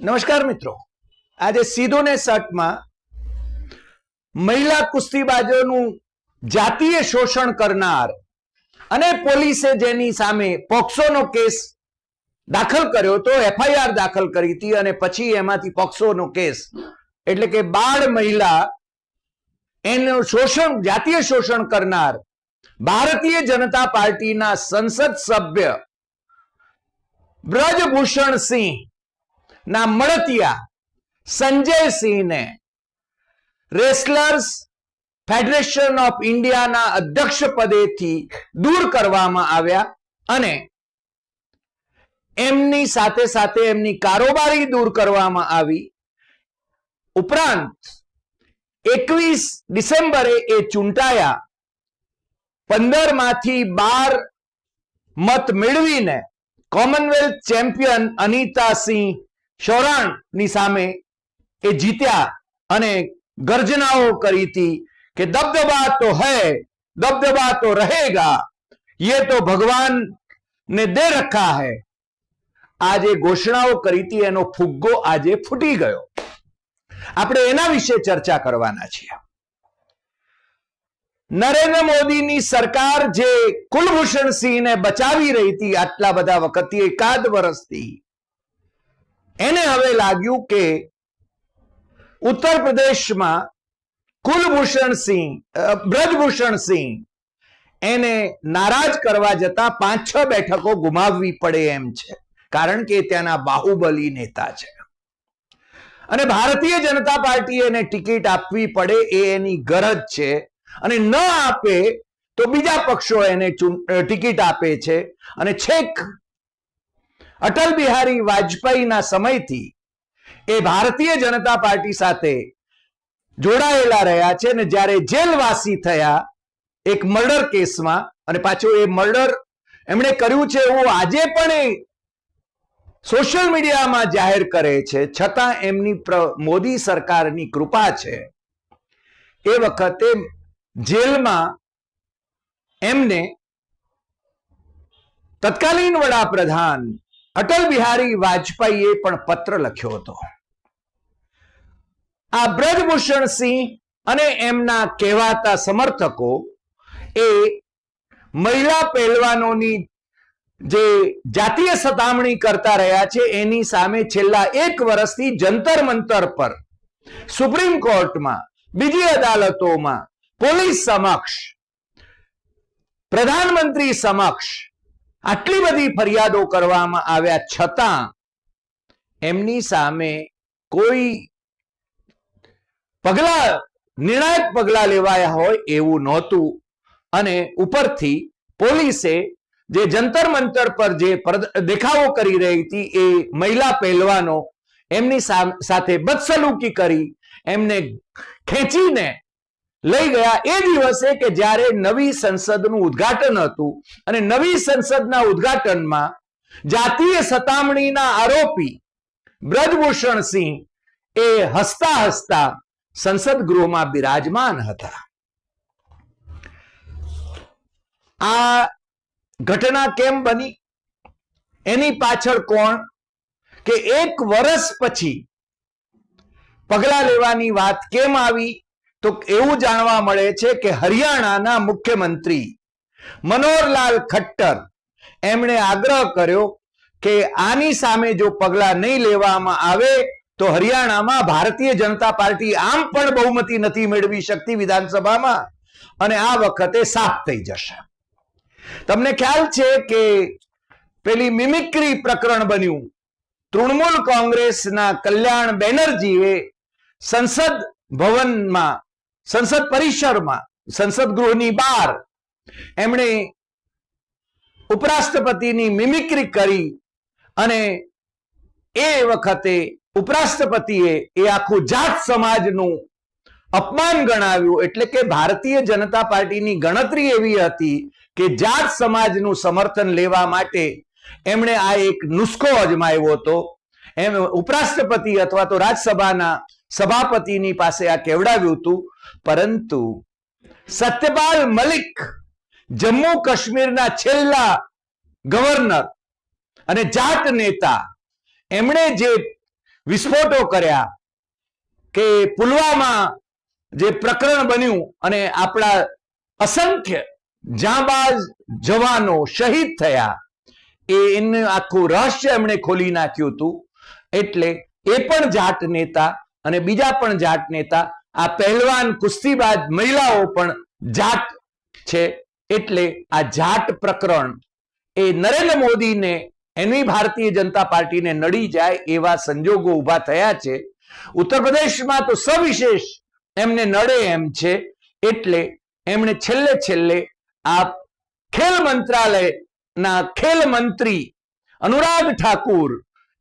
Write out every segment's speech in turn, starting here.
નમસ્કાર મિત્રો. આજે સીધો ને સટમાં મહિલા કુસ્તીબાજોનું જાતીય શોષણ કરનાર અને પોલીસે જેની સામે પોક્સોનો કેસ દાખલ કર્યો તો એફઆઈઆર દાખલ કરી હતી અને પછી એમાંથી પોક્સોનો કેસ. એટલે કે બાળ મહિલા એનું શોષણ, જાતીય શોષણ કરનાર ભારતીય જનતા પાર્ટીના સંસદ સભ્ય બ્રજભૂષણ સિંહ ના મળતિયા. સંજય સિંહને રેસલર્સ ફેડરેશન ઓફ ઇન્ડિયાના અધ્યક્ષ પદેથી દૂર કરવામાં આવ્યા અને એમની સાથે સાથે એમની કારોબારી દૂર કરવામાં આવી. ઉપરાંત એકવીસ ડિસેમ્બરે એ ચૂંટાયા. પંદરમાંથી બાર મત મેળવીને કોમનવેલ્થ ચેમ્પિયન અનિતા સિંહ શૌરાણની સામે એ જીત્યા અને ગર્જનાઓ કરી હતી કે દબદબા તો હૈ, દબદબા તો રહેગા ये તો ભગવાન ને દે રખા હૈ. આજે ઘોષણાઓ કરી હતી, એનો ફુગ્ગો આજે ફૂટી ગયો. આપણે એના વિશે ચર્ચા કરવાના છીએ. નરેન્દ્ર મોદીની સરકાર જે કુલભૂષણ સિંહને બચાવી રહી હતી આટલા બધા વખતથી એકાદ વર્ષથી એને હવે લાગ્યું કે ઉત્તર પ્રદેશમાં કુલભૂષણ સિંહ એને નારાજ કરવા જતા પાંચ છ બેઠકો ગુમાવવી પડે એમ છે. કારણ કે ત્યાંના બાહુબલી નેતા છે. અને ભારતીય જનતા પાર્ટી એને ટિકિટ આપવી પડે એ એની ગરજ છે. અને ન આપે તો બીજા પક્ષો એને ટિકિટ આપે છે. અને છેક અટલ બિહારી વાજપેયીના સમયથી એ ભારતીય જનતા પાર્ટી સાથે જોડાયેલા રહ્યા છે ને જ્યારે જેલવાસી થયા એક મર્ડર કેસમાં અને પાછું એ મર્ડર એમણે કર્યું છે એવું આજે પણ એ સોશિયલ મીડિયામાં જાહેર કરે છે. છતાં એમની મોદી સરકારની કૃપા છે એ વખતે જેલમાં એમને તત્કાલીન વડાપ્રધાન અટલ બિહારી વાજપેયીએ પણ પત્ર લખ્યો હતો. આ બ્રજભૂષણ સિંહ અને એમના કહેવાતા સમર્થકો એ મહિલા પહેલવાનોની જે જાતીય સતામણી કરતા રહ્યા છે, એની સામે છેલ્લા એક વર્ષથી જંતર મંતર પર સુપ્રીમ કોર્ટમાં, બીજી અદાલતોમાં, પોલીસ સમક્ષ, પ્રધાનમંત્રી સમક્ષ આટલી બધી ફરિયાદો કરવામાં આવ્યા છતાં એમની સામે કોઈ પગલા, નિર્ણાયક પગલા લેવાયા હોય એવું નહોતું. અને ઉપરથી પોલીસે જે જંતર મંતર પર જે દેખાવો કરી રહી હતી એ મહિલા પહેલવાનો એમની સાથે બદસલુકી કરી, એમને ખેંચીને લઈ ગયા. એ દિવસે કે જ્યારે નવી સંસદનું ઉદ્ઘાટન હતું અને નવી સંસદના ઉદ્ઘાટનમાં જાતીય સતામણીના આરોપી બ્રજભૂષણસિંહ એ હસતા હસતા સંસદ ગૃહમાં બિરાજમાન હતા. આ ઘટના કેમ બની? એની પાછળ કોણ? કે એક વર્ષ પછી પગલા લેવાની વાત કેમ આવી? તો એવું જાણવા મળે છે કે હરિયાણાના મુખ્યમંત્રી મનોહરલાલ ખટ્ટર એમણે આગ્રહ કર્યો કે આની સામે જો પગલા નહીં લેવામાં આવે તો હરિયાણામાં ભારતીય જનતા પાર્ટી આમ પણ બહુમતી નથી મેળવી શકતી વિધાનસભામાં અને આ વખતે સાફ થઈ જશે. તમને ખ્યાલ છે કે પેલી મિમિક્રી પ્રકરણ બન્યું. તૃણમૂલ કોંગ્રેસના કલ્યાણ બેનર્જીએ સંસદ ભવનમાં સંસદ પરિસરમાં, સંસદ ગૃહની બહાર એમણે ઉપરાષ્ટ્રપતિની મિમિક્રી કરી અને એ વખતે ઉપરાષ્ટ્રપતિએ એ આખું જાત સમાજનું અપમાન ગણાવ્યું. એટલે કે ભારતીય જનતા પાર્ટીની ગણતરી એવી હતી કે જાત સમાજનું સમર્થન લેવા માટે એમણે આ એક નુસ્ખો અજમાવ્યો હતો. એમ ઉપરાષ્ટ્રપતિ અથવા તો રાજ્યસભાના સભાપતિની પાસે આ કેવડાવ્યું હતું? પરંતુ સત્યપાલ મલિક જમ્મુ કાશ્મીરના છેલ્લા ગવર્નર અને જાત નેતા, એમણે જે વિસ્ફોટો કર્યા કે પુલવામા જે પ્રકરણ બન્યું અને આપણા અસંખ્ય જાંબાજ જવાનો શહીદ થયા, એ એનું આખું રહસ્ય એમણે ખોલી નાખ્યું હતું. એટલે એ પણ જાટ નેતા અને બીજા પણ જાટ નેતા, આ પહેલવાન કુસ્તીબાજ મહિલાઓ પણ જાટ છે. એટલે આ જાટ પ્રકરણ એ નરેન્દ્ર મોદીને એની ભારતીય જનતા પાર્ટીને નડી જાય એવા સંજોગો ઊભા થયા છે. ઉત્તર પ્રદેશમાં તો સવિશેષ એમને નડે એમ છે. એટલે એમણે છેલ્લે છેલ્લે આ ખેલ મંત્રાલયના ખેલ મંત્રી અનુરાગ ઠાકુર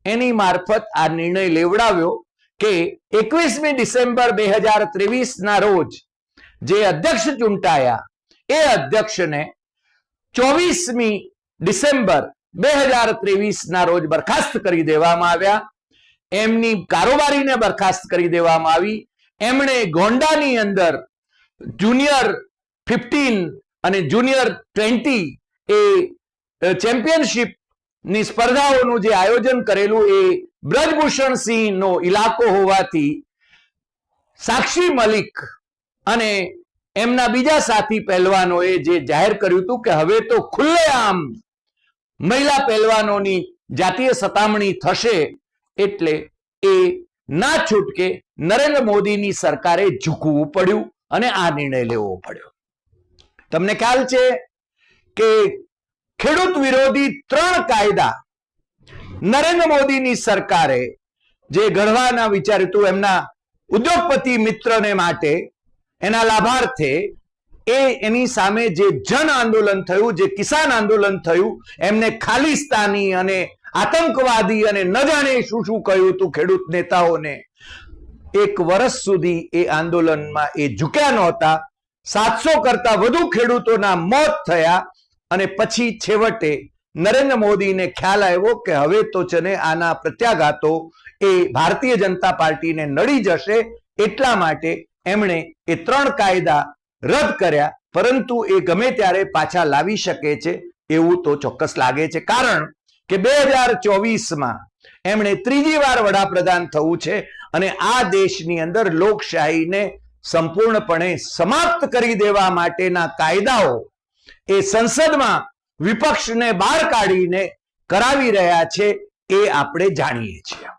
એની મારફત આ નિર્ણય લેવડાવ્યો. કે એકવીસમી ડિસેમ્બર બે હજાર ના રોજ જે અધ્યક્ષ ચૂંટાયા, એ અધ્યક્ષને ચોવીસમી ડિસેમ્બર બે હજાર ના રોજ બરખાસ્ત કરી દેવામાં આવ્યા. એમની કારોબારીને બરખાસ્ત કરી દેવામાં આવી. એમણે ગોંડાની અંદર જુનિયર ફિફ્ટીન અને જુનિયર ટ્વેન્ટી એ ચેમ્પિયનશિપની સ્પર્ધાઓનું જે આયોજન કરેલું એ બ્રજભૂષણ સિંહ નો ઇલાકો હોવાથી સાક્ષી મલિક અને એમના બીજા સાથી પહેલવાનોએ જે જાહેર કર્યું હતું કે હવે તો ખુલ્લેઆમ મહિલા પહેલવાનોની જાતીય સતામણી થશે એટલે એ ના છૂટકે નરેન્દ્ર મોદીની સરકારે ઝૂકવું પડ્યું અને આ નિર્ણય લેવો પડ્યો. તમને ખ્યાલ છે કે ખેડૂત વિરોધી ત્રણ કાયદા નરેન્દ્ર મોદીની સરકારે જે ઘડવાના વિચાર્યું એમના ઉદ્યોગપતિ મિત્રને માટે, એના લાભાર્થે એ એની સામે જે જન આંદોલન થયું, જે કિસાન આંદોલન થયું, એમને ખાલિસ્તાની અને આતંકવાદી અને ન જાણે શું શું કહ્યું હતું ખેડૂત નેતાઓને, એક વર્ષ સુધી એ આંદોલનમાં એ ઝૂક્યા નહોતા. સાતસો કરતા વધુ ખેડૂતોના મોત થયા અને પછી છેવટે નરેન્દ્ર મોદીને ખ્યાલ આવ્યો કે હવે તો છે ને આના પ્રત્યાઘાતો એ ભારતીય જનતા પાર્ટીને નડી જશે એટલા માટે એમણે એ ત્રણ કાયદા રદ કર્યા. પરંતુ એ ગમે ત્યારે પાછા લાવી શકે છે એવું તો ચોક્કસ લાગે છે. કારણ કે બે હજાર ચોવીસમાં એમણે ત્રીજી વાર વડાપ્રધાન થવું છે અને આ દેશની અંદર લોકશાહીને સંપૂર્ણપણે સમાપ્ત કરી દેવા માટેના કાયદાઓ એ સંસદમાં વિપક્ષને બહાર કાઢીને કરાવી રહ્યા છે એ આપણે જાણીએ છીએ.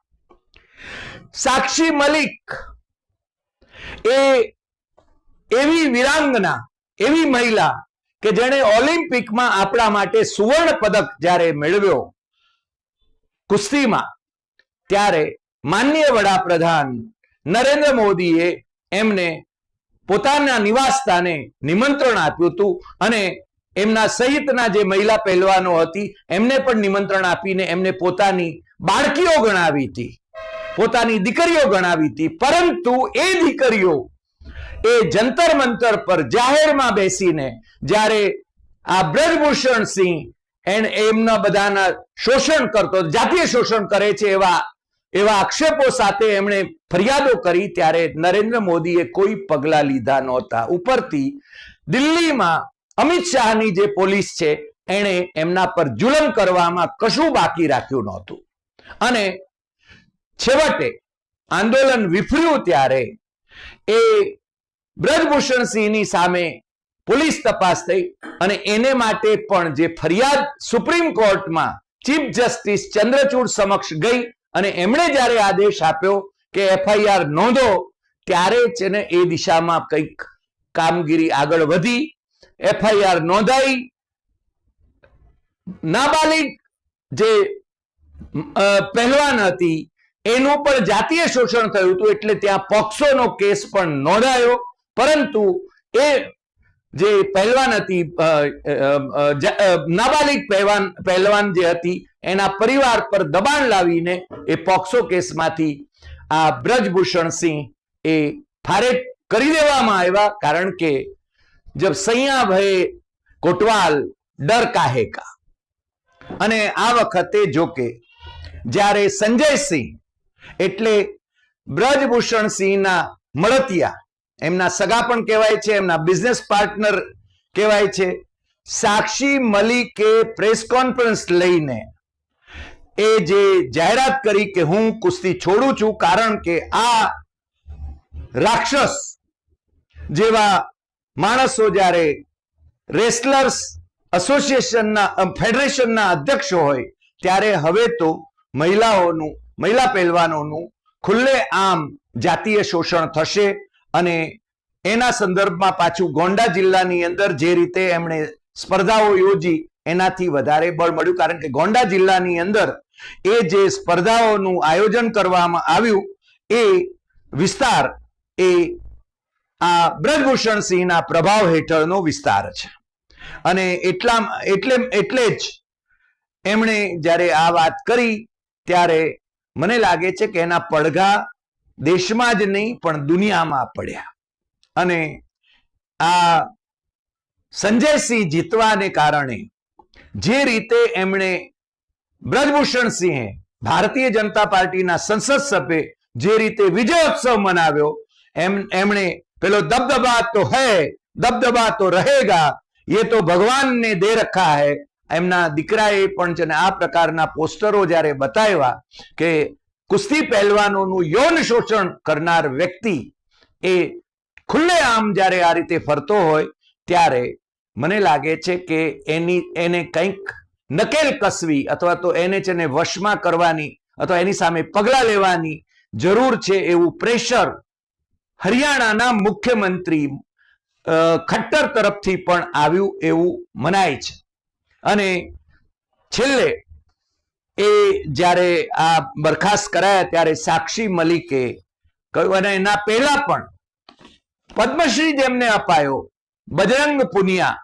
સાક્ષી મલિક એ એવી વિરાંગના, એવી મહિલા કે જેણે ઓલિમ્પિકમાં આપણા માટે સુવર્ણ પદક જ્યારે મેળવ્યો કુસ્તીમાં, ત્યારે માન્ય વડાપ્રધાન નરેન્દ્ર મોદીએ એમને પોતાના નિવાસસ્થાને નિમંત્રણ આપ્યું હતું અને એમના સહિતના જે મહિલા પહેલવાનો હતી, એમને પણ નિમંત્રણ આપીને એમને પોતાની બાળકીઓ ગણાવી હતી, પોતાની દીકરીઓ ગણાવી હતી. પરંતુ એ દીકરીઓ એ જંતર મંતર પર જાહેરમાં બેસીને જ્યારે આ બ્રજભૂષણ સિંહ એને એમના બધાના શોષણ કરતો, જાતીય શોષણ કરે છે એવા એવા આક્ષેપો સાથે એમણે ફરિયાદો કરી ત્યારે નરેન્દ્ર મોદીએ કોઈ પગલા લીધા નહોતા. ઉપરથી દિલ્હીમાં અમિત શાહની જે પોલીસ છે, એણે એમના પર જુલમ કરવામાં કશું બાકી રાખ્યું નહોતું. અને છેવટે આંદોલન વિફર્યું ત્યારે એ બ્રજભૂષણસિંહની સામે પોલીસ તપાસ થઈ અને એને માટે પણ જે ફરિયાદ સુપ્રીમ કોર્ટમાં ચીફ જસ્ટિસ ચંદ્રચૂડ સમક્ષ ગઈ અને એમણે જ્યારે આદેશ આપ્યો કે એફઆઈઆર નોંધો, ત્યારે જ એને એ દિશામાં કંઈક કામગીરી આગળ વધી એફઆઈઆર નોંધાઈ. નાબાલિગ જે પહેલવાન હતી, એનું પણ જાતીય શોષણ થયું હતું એટલે ત્યાં પોક્સોનો કેસ પણ નોંધાયો. પરંતુ એ જે પહેલવાન હતી નાબાલિગ પહેલવાન પહેલવાન જે હતી, એના પરિવાર પર દબાણ લાવીને એ પોક્સો કેસમાંથી આ બ્રજભૂષણ સિંહ એ ફારેટ કરી દેવામાં આવ્યા. કારણ કે જબ સૈયા ભય કોટવાલ ડર કાહે કા અને આ વખતે જોકે જ્યારે સંજયસિંહ એટલે બ્રજભૂષણસિંહના મળતિયા, એમના સગા પણ કહેવાય છે, એમના બિઝનેસ પાર્ટનર કહેવાય છે, સાક્ષી મલિકે પ્રેસ કોન્ફરન્સ લઈને એ જે જાહેરાત કરી કે હું કુસ્તી છોડું છું, કારણ કે આ રાક્ષસ જેવા માણસો જ્યારે રેસલર્સ એસોસિએશનના ફેડરેશનના અધ્યક્ષો હોય, ત્યારે હવે તો મહિલાઓનું, મહિલા પહેલવાનોનું ખુલ્લે આમ જાતીય શોષણ થશે અને એના સંદર્ભમાં પાછું ગોંડા જિલ્લાની અંદર જે રીતે એમણે સ્પર્ધાઓ યોજી, એનાથી વધારે બળ મળ્યું. કારણ કે ગોંડા જિલ્લાની અંદર એ જે સ્પર્ધાઓનું આયોજન કરવામાં આવ્યું, એ વિસ્તાર, એ આ બ્રજભૂષણ સિંહના પ્રભાવ હેઠળનો વિસ્તાર છે. અને એટલા એટલે એટલે જ એમણે જ્યારે આ વાત કરી, ત્યારે મને લાગે છે કે એના પડઘા દેશમાં જ નહીં, પણ દુનિયામાં પડ્યા. અને આ સંજયસિંહ જીતવાને કારણે જે રીતે એમણે બ્રજભૂષણ સિંહે ભારતીય જનતા પાર્ટીના સંસદ સભ્ય જે રીતે વિજયોત્સવ મનાવ્યો, એમ, એમણે પેલો દબદબા તો હૈ, દબદબા તો રહેગા ये તો ભગવાન ને દે રખા હૈ. એમના દીકરાએ પણ છે ને આ પ્રકારના પોસ્ટરો જ્યારે બતાવ્યા કે કુસ્તી પહેલવાનોનું યૌન શોષણ કરનાર વ્યક્તિ એ ખુલ્લે આમ જ્યારે આ રીતે ફરતો હોય, ત્યારે મને લાગે છે કે એની, એને કંઈક નકેલ કસવી અથવા તો એને છે ને વશમાં કરવાની અથવા એની સામે પગલાં લેવાની જરૂર છે એવું પ્રેશર હરિયાણાના મુખ્યમંત્રી ખટ્ટર તરફથી પણ આવ્યું એવું મનાય છે. અને છેલ્લે એ જ્યારે આ બરખાસ્ત કરાયા ત્યારે સાક્ષી મલિકે કહ્યું અને એના પહેલા પણ પદ્મશ્રી જેમને અપાયો, બજરંગ પુનિયા,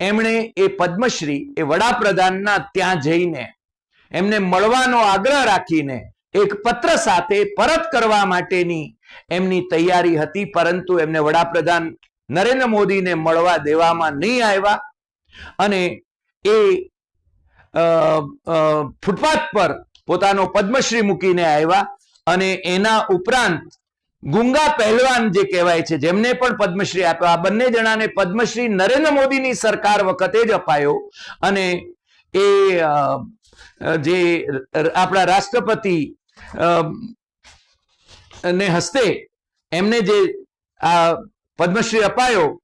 એમણે એ પદ્મશ્રી, એ વડાપ્રધાનના ત્યાં જઈને એમને મળવાનો આગ્રહ રાખીને એક પત્ર સાથે પરત કરવા માટેની એમની તૈયારી હતી, પરંતુ એમને વડાપ્રધાન નરેન્દ્ર મોદીને મળવા દેવામાં નહીં આવ્યા. અને એ ફૂટપાથ પર પોતાનો પદ્મશ્રી મૂકીને આવ્યા અને એના ઉપરાંત ગુંગા પહેલવાન જે કહેવાય છે, જેમને પણ પદ્મશ્રી આપ્યો. આ બંને જણાને પદ્મશ્રી નરેન્દ્ર મોદીની સરકાર વખતે જ અપાયો અને એ જે આપણા રાષ્ટ્રપતિ ને હસ્તે એમને જે, આ, પદ્મશ્રી અપાયો,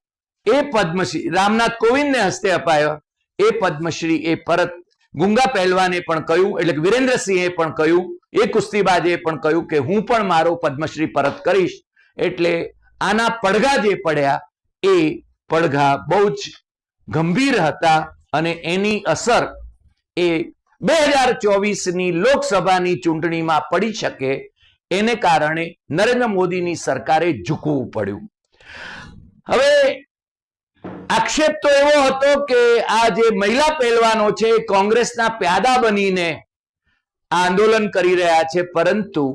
એ પદ્મશ્રી, રામનાથ કોવિંદને હસ્તે અપાયો, એ પદ્મશ્રી, એ પરત ગુંગા પહેલવાને પણ કહ્યું, એટલે કે પણ કહ્યું, એ કુસ્તીબાજે પણ કહ્યું કે હું પણ મારો પદ્મશ્રી પરત કરીશ, એટલે આના પડઘા જે પડ્યા, એ પડઘા બહુ જ ગંભીર હતા અને એની અસર એ બે હજાર ચોવીસની લોકસભાની ચૂંટણીમાં પડી શકે એને કારણે નરેન્દ્ર મોદીની સરકારે ઝૂકવું પડ્યું. હવે આક્ષેપ તો એવો હતો કે આ જે મહિલા પહેલવાનો છે કોંગ્રેસના પ્યાદા બનીને આ આંદોલન કરી રહ્યા છે, પરંતુ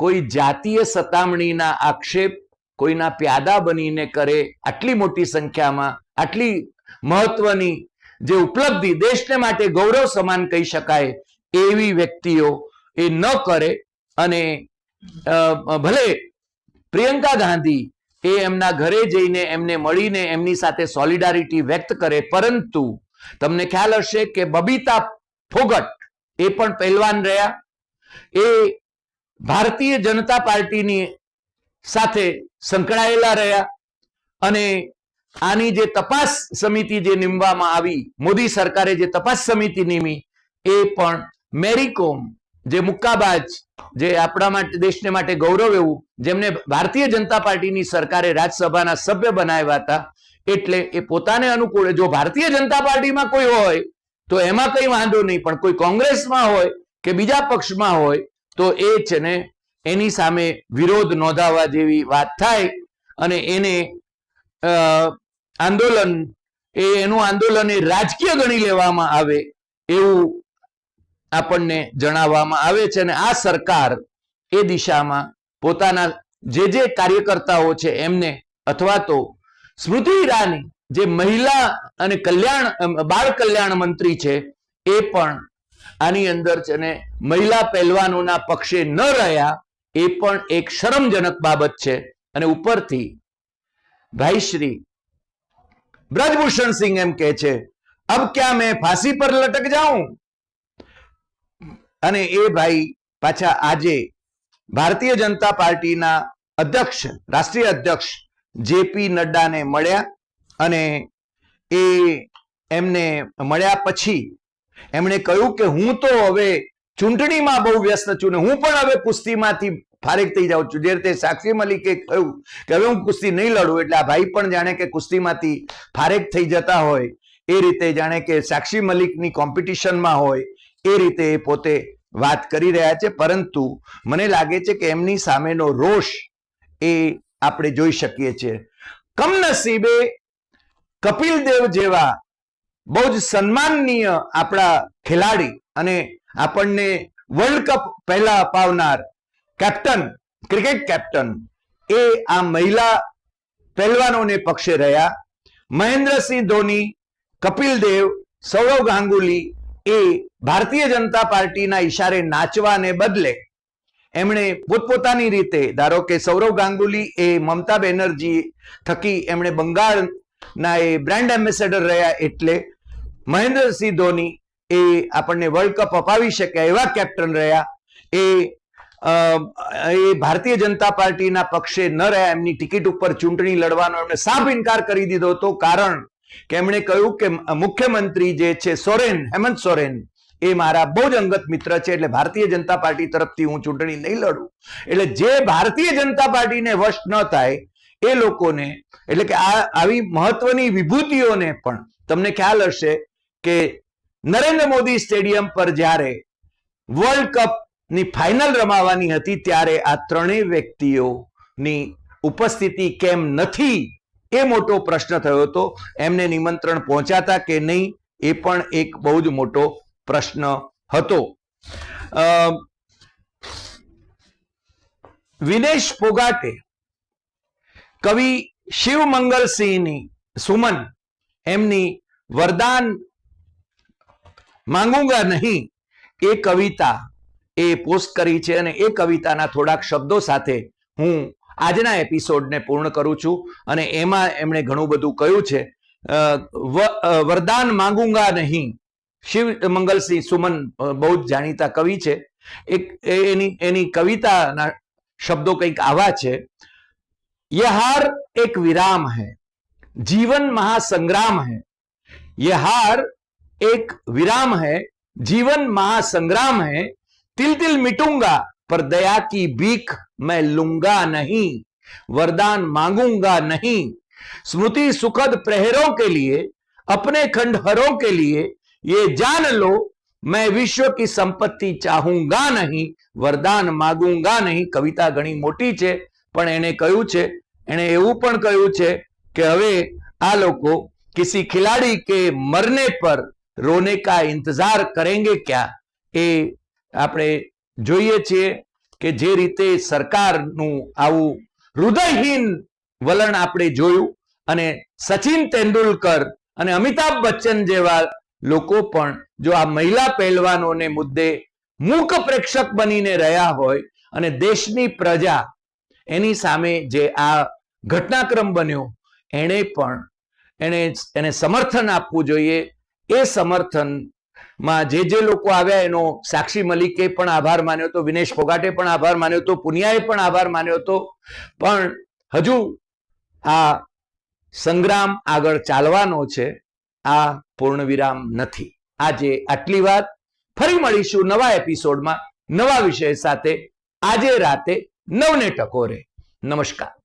કોઈ જાતીય સતામણીના આક્ષેપ કોઈના પ્યાદા બનીને કરે આટલી મોટી સંખ્યામાં, આટલી મહત્વની જે ઉપલબ્ધિ દેશને માટે ગૌરવ સમાન કહી શકાય એવી વ્યક્તિઓ એ ન કરે અને ભલે પ્રિયંકા ગાંધી એ એમના ઘરે જઈને એમને મળીને એમની સાથે સોલિડારિટી વ્યક્ત કરે, પરંતુ તમને ખ્યાલ હશે કે બબીતા ફોગટ એ પણ પહેલવાન રહ્યા. એ ભારતીય જનતા પાર્ટીની સાથે સંકળાયેલા રહ્યા અને આની જે તપાસ સમિતિ જે નીમવામાં આવી, મોદી સરકારે જે તપાસ સમિતિ નીમી, એ પણ મેરીકોમ જે મુક્કાબાજ, જે આપણા માટે, દેશને માટે ગૌરવ એવું, જેમને ભારતીય જનતા પાર્ટીની સરકારે રાજ્યસભાના સભ્ય બનાવ્યા હતા, એટલે એ પોતાને અનુકૂળ, જો ભારતીય જનતા પાર્ટીમાં કોઈ હોય, તો એમાં કઈ વાંધો નહીં, પણ કોઈ કોંગ્રેસમાં હોય કે બીજા પક્ષમાં હોય, તો એ છે ને એની સામે વિરોધ નોંધાવવા જેવી વાત થાય, અને એને આંદોલન, એ એનું આંદોલન એ રાજકીય ગણી લેવામાં આવે એવું આપણને જણાવવામાં આવે છે અને આ સરકાર એ દિશામાં પોતાના જે જે કાર્યકર્તાઓ છે એમને અથવા તો સ્મૃતિ ઈરાની જે મહિલા અને કલ્યાણ બાળ કલ્યાણ મંત્રી છે એ પણ આની અંદર છે મહિલા પહેલવાનોના પક્ષે ન રહ્યા એ પણ એક શરમજનક બાબત છે. અને ઉપરથી ભાઈ શ્રી બ્રજભૂષણ સિંહ એમ કહે છે, અબ ક્યાં મેં ફાંસી પર લટક જાઉં? અને એ ભાઈ પાછા આજે ભારતીય જનતા પાર્ટીના અધ્યક્ષ, રાષ્ટ્રીય અધ્યક્ષ જેપી નડ્ડાને મળ્યા અને એ એમને મળ્યા પછી એમણે કહ્યું કે હું તો હવે ચૂંટણીમાં બહુ વ્યસ્ત છું ને હું પણ હવે કુસ્તીમાંથી ફારેક થઈ જાઉં છું. જે રીતે સાક્ષી મલિકે કહ્યું કે હવે હું કુસ્તી નહીં લડું એટલે આ ભાઈ પણ જાણે કે કુસ્તીમાંથી ફારેક થઈ જતા હોય. એ રીતે જાણે કે સાક્ષી મલિકની કોમ્પિટિશનમાં હોય એ રીતે એ પોતે વાત કરી રહ્યા છે. પરંતુ મને લાગે છે કે એમની સામેનો રોષ એ આપણે જોઈ શકીએ છીએ. કમનસીબે કપિલ દેવ જેવા બહુ જ સન્માનનીય આપણા ખેલાડી અને આપણને વર્લ્ડ કપ પહેલા અપાવનાર કેપ્ટન, ક્રિકેટ કેપ્ટન એ આ મહિલા પહેલવાનોને પક્ષે રહ્યા. મહેન્દ્રસિંહ ધોની, કપિલ દેવ, સૌરવ ગાંગુલી એ ભારતીય જનતા પાર્ટીના ઈશારે નાચવાને બદલે એમણે પોતપોતાની રીતે, ધારો કે સૌરવ ગાંગુલી એ મમતા બેનર્જી થકી એમણે બંગાળના એ બ્રાન્ડ એમ્બેસેડર રહ્યા એટલે મહેન્દ્રસિંહ ધોની એ આપણને વર્લ્ડ કપ અપાવી શક્યા એવા કેપ્ટન રહ્યા. એ એ ભારતીય જનતા પાર્ટીના પક્ષે ન રહ્યા, એમની ટિકિટ ઉપર ચૂંટણી લડવાનો એમણે સાફ ઇનકાર કરી દીધો હતો. કારણ કે એમણે કહ્યું કે મુખ્યમંત્રી જે છે, સોરેન, હેમંત સોરેન, એ મારા બહુ જ અંગત મિત્ર છે, એટલે ભારતીય જનતા પાર્ટી તરફથી હું ચૂંટણી નહીં લડું. એટલે જે ભારતીય જનતા પાર્ટીને વશ ન થાય, એ લોકોને, એટલે કે આ આવી મહત્વની વિભૂતિઓને પણ તમને ખ્યાલ હશે કે નરેન્દ્ર મોદી સ્ટેડિયમ પર જ્યારે વર્લ્ડ કપની ફાઇનલ રમાવાની હતી, ત્યારે આ ત્રણેય વ્યક્તિઓની ઉપસ્થિતિ કેમ નથી? એ મોટો પ્રશ્ન થયો હતો. એમને નિમંત્રણ પહોંચાતા કે નહીં, એ પણ એક બહુ જ મોટો પ્રશ્ન હતો. વિનેશ પોગાટે કવિ શિવમંગલસિંહની સુમન, એમની વરદાન માંગુંગા નહીં, એ કવિતા એ પોસ્ટ કરી છે અને એ કવિતાના થોડાક શબ્દો સાથે હું આજના એપિસોડને પૂર્ણ કરું છું અને એમાં એમણે ઘણું બધું કહ્યું છે અ, વ- અ, વરદાન માંગુંગા નહીં શિવ મંગલસિંહ સુમન અ, બહુ જ જાણીતા કવિ છે એક એ- એની એની કવિતાના શબ્દો કંઈક આવા છે ये हार एक विराम है जीवन महासंग्राम है ये हार एक विराम है जीवन महासंग्राम है तिल तिल मिटूंगा पर दया की भीख मैं लूंगा नहीं वरदान मांगूंगा नहीं स्मृति सुखद प्रहरों के लिए अपने खंडहरों के लिए ये जान लो मैं विश्व की संपत्ति चाहूंगा नहीं વરદાન માગુંગા નહીં કવિતા ઘણી મોટી છે પણ એને કહ્યું છે એણે એવું પણ કહ્યું છે કે હવે આ લોકો કિસી ખિલાડી કે મરને પર રોને કા ઇંતજાર કરેંગે ક્યાં એ આપણે જોઈએ છીએ કે જે રીતે સરકારનું આવું હૃદયહીન વલણ આપણે જોયું અને સચિન તેંડુલકર અને અમિતાભ બચ્ચન જેવા લોકો પણ જો આ મહિલા પહેલવાનોને મુદ્દે મૂક પ્રેક્ષક બનીને રહ્યા હોય અને દેશની પ્રજા એની સામે જે આ ઘટનાક્રમ બન્યો, એણે પણ એને એને સમર્થન આપવું જોઈએ. એ સમર્થનમાં જે જે લોકો આવ્યા એનો સાક્ષી મલિકે પણ આભાર માન્યો હતો, વિનેશ ફોગાટે પણ આભાર માન્યો હતો, પુનિયાએ પણ આભાર માન્યો હતો. પણ હજુ આ સંગ્રામ આગળ ચાલવાનો છે, આ પૂર્ણ વિરામ નથી. આજે આટલી વાત. ફરી મળીશું નવા એપિસોડમાં, નવા વિષય સાથે. આજે રાતે નવને ટકોરે. નમસ્કાર.